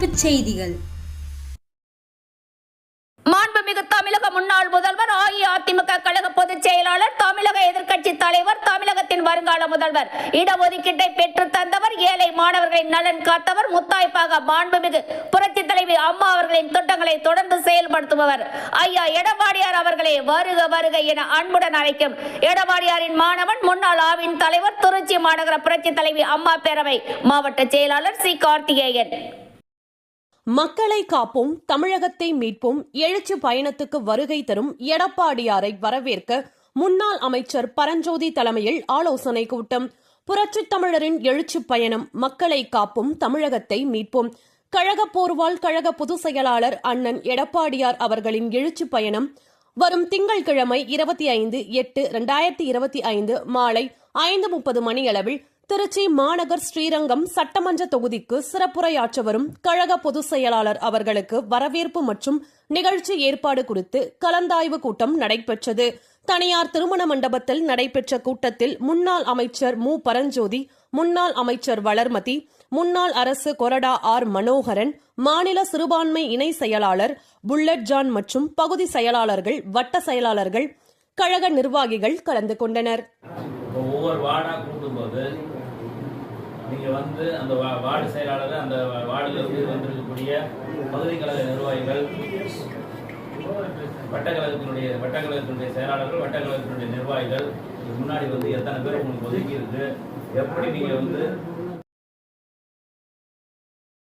செய்திகள். மாண்புமிகு தமிழக முன்னாள் முதல்வர் அஇஅதிமுக கழக பொதுச் செயலாளர் தமிழக எதிர்க்கட்சி தலைவர் தமிழகத்தின் வருங்கால முதல்வர் இடஒதுக்கீட்டை பெற்று தந்தவர் ஏழை மாணவர்களின் நலன் காத்தவர் முத்தாய்ப்பாக மாண்புமிகு புரட்சி தலைவி அம்மா அவர்களின் திட்டங்களை தொடர்ந்து செயல்படுத்துபவர். ஐயா எடப்பாடியார் அவர்களே வருக வருக என அன்புடன் அழைக்கும் எடப்பாடியாரின் மாணவன் முன்னாள் ஆவின் தலைவர் திருச்சி மாநகர புரட்சி தலைவி அம்மா பேரவை மாவட்ட செயலாளர் சி. கார்த்திகேயன். மக்களை காப்போம் தமிழகத்தை மீட்போம் எழுச்சி பயணத்துக்கு வருகை தரும் எடப்பாடியாரை வரவேற்க முன்னாள் அமைச்சர் பரஞ்சோதி தலைமையில் ஆலோசனை கூட்டம். புரட்சித் தமிழரின் எழுச்சி பயணம் மக்களை காப்போம் தமிழகத்தை மீட்போம். கழக போர்வால் கழக பொதுச் செயலாளர் அண்ணன் எடப்பாடியார் அவர்களின் எழுச்சி பயணம். வரும் திங்கள்கிழமை இருபத்தி ஐந்து எட்டு இரண்டாயிரத்தி இருபத்தி ஐந்து மாலை ஐந்து முப்பது மணியளவில் திருச்சி மாநகர் ஸ்ரீரங்கம் சட்டமன்ற தொகுதிக்கு சிறப்புரையாற்ற வரும் கழக பொதுச் செயலாளர் அவர்களுக்கு வரவேற்பு மற்றும் நிகழ்ச்சி ஏற்பாடு குறித்து கலந்தாய்வு கூட்டம் நடைபெற்றது. தனியார் திருமண மண்டபத்தில் நடைபெற்ற கூட்டத்தில் முன்னாள் அமைச்சர் மு. பரஞ்சோதி முன்னாள் அமைச்சர் வளர்மதி முன்னாள் அரசு கொரடா ஆர். மனோகரன் மாநில சிறுபான்மை இணை செயலாளர் புல்லட் ஜான் மற்றும் பகுதி செயலாளர்கள் வட்ட செயலாளர்கள் கழக நிர்வாகிகள் கலந்து கொண்டனர். ஒவ்வொரு வார்டாக கூட்டும்போது நீங்கள் வந்து அந்த வா- வார்டு செயலாளர் அந்த வார்டிலிருந்து வந்திருக்கக்கூடிய பகுதி கழக நிர்வாகிகள் வட்டக்கழகத்தினுடைய வட்டக்கழகத்தினுடைய செயலாளர்கள் வட்டக்கழகத்தினுடைய நிர்வாகிகள் இதுக்கு முன்னாடி வந்து எத்தனை பேர் உங்களுக்கு ஒதுக்கி இருக்கு எப்படி நீங்கள் வந்து